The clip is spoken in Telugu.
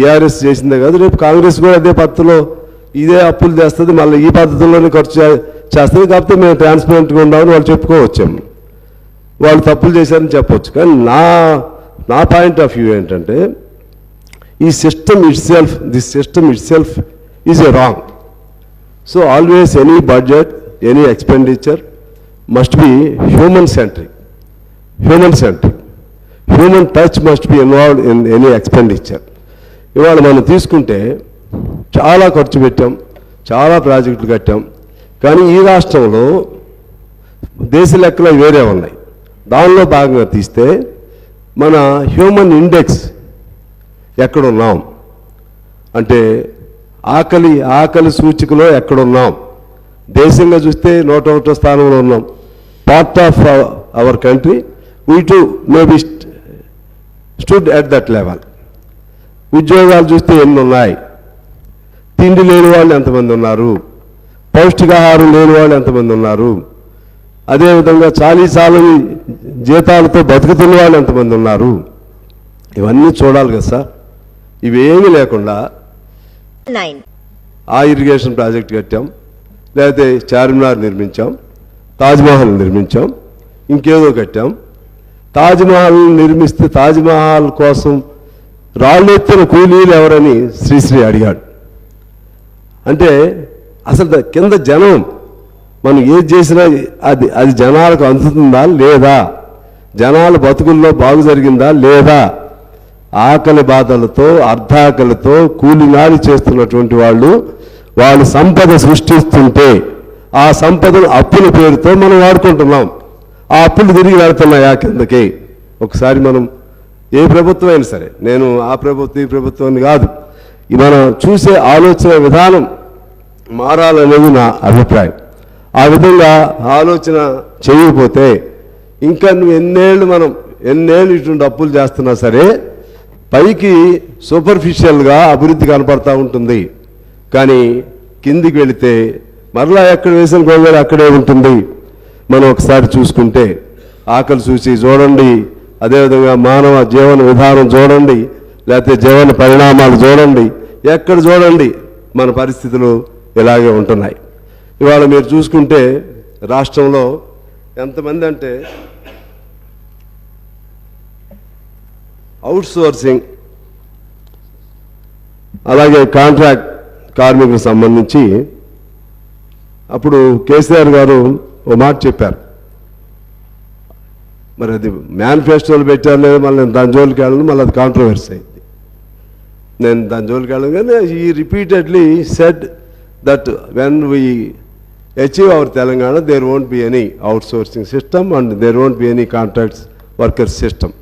బీఆర్ఎస్ చేసిందే కాదు రేపు కాంగ్రెస్ కూడా అదే పద్ధతిలో ఇదే అప్పులు చేస్తుంది మళ్ళీ ఈ పద్ధతిలోనే ఖర్చు చేస్తుంది కాకపోతే మేము ట్రాన్స్పరెంట్గా ఉండాలని వాళ్ళు చెప్పుకోవచ్చాము. వాళ్ళు తప్పులు చేశారని చెప్పొచ్చు. కానీ నా నా పాయింట్ ఆఫ్ వ్యూ ఏంటంటే ఈ system itself this system itself is a wrong so always any budget any expenditure must be human centric human centric human touch must be involved in any expenditure ఇవాళ మనం తీసుకుంటే చాలా ఖర్చు పెట్టాం చాలా ప్రాజెక్టులు కట్టాం. కానీ ఈ రాష్ట్రంలో దేశ లెక్కలు వేరే ఉన్నాయి. దానిలో భాగంగా తీస్తే మన హ్యూమన్ ఇండెక్స్ ఎక్కడున్నాం? అంటే ఆకలి ఆకలి సూచికలో ఎక్కడున్నాం? దేశంగా చూస్తే నూట ఒకటో స్థానంలో ఉన్నాం. Part of our country we too may be stood at that level ఉద్యోగాలు చూస్తే ఎన్ని ఉన్నాయి తిండి లేని వాళ్ళు ఎంతమంది ఉన్నారు? పౌష్టికాహారం లేని వాళ్ళు ఎంతమంది ఉన్నారు? అదేవిధంగా చాలీ చాలని జీతాలతో బతుకుతున్న వాళ్ళు ఎంతమంది ఉన్నారు? ఇవన్నీ చూడాలి కదా సార్. ఇవేమీ లేకుండా ఆ ఇరిగేషన్ ప్రాజెక్ట్ కట్టాం. లేకపోతే చార్మినార్ నిర్మించాం. తాజ్మహల్ నిర్మించాం. ఇంకేదో కట్టాం. తాజ్మహల్ నిర్మిస్తే తాజ్మహల్ కోసం రాళ్ళెత్తిన కూలీలు ఎవరని శ్రీశ్రీ అడిగాడు. అంటే అసలు కింద జనం మనం ఏది చేసినా అది అది జనాలకు అందుతుందా లేదా? జనాల బతుకుల్లో బాగు జరిగిందా లేదా? ఆకలి బాధలతో అర్ధాకలితో కూలినాడి చేస్తున్నటువంటి వాళ్ళు వాళ్ళు సంపద సృష్టిస్తుంటే ఆ సంపదను అప్పుల పేరుతో మనం వాడుకుంటున్నాం. ఆ అప్పులు తిరిగి వెళ్తున్నాయా కిందకి? ఒకసారి మనం ఏ ప్రభుత్వం అయినా సరే నేను ఆ ప్రభుత్వం ఈ ప్రభుత్వం కాదు. మనం చూసే ఆలోచన విధానం మారాలనేది నా అభిప్రాయం. ఆ విధంగా ఆలోచన చేయకపోతే ఇంకా నువ్వు ఎన్నేళ్ళు మనం ఎన్నేళ్ళు ఇటువంటి అప్పులు చేస్తున్నా సరే పైకి సూపర్ఫిషియల్గా అభివృద్ధి కనపడతా ఉంటుంది. కానీ కిందికి వెళితే మరలా ఎక్కడ వేసిన గోంగూర అక్కడే ఉంటుంది. మనం ఒకసారి చూసుకుంటే ఆకలి చూసి చూడండి అదేవిధంగా మానవ జీవన విధానం చూడండి లేకపోతే జీవన పరిణామాలు చూడండి ఎక్కడ చూడండి మన పరిస్థితులు ఇలాగే ఉంటున్నాయి. ఇవాళ మీరు చూసుకుంటే రాష్ట్రంలో ఎంతమంది అంటే అవుట్సోర్సింగ్ అలాగే కాంట్రాక్ట్ కార్మికులకు సంబంధించి అప్పుడు కేసీఆర్ గారు ఓ మాట చెప్పారు. మరి అది మేనిఫెస్టోలు పెట్టారు లేదు మళ్ళీ నేను దాని జోలికి వెళ్ళను మళ్ళీ అది కాంట్రవర్సీ అయింది. నేను దాని జోలికి వెళ్ళను కానీ ఈ repeatedly said that when we achieve our Telangana there won't be any outsourcing system and there won't be any contracts workers system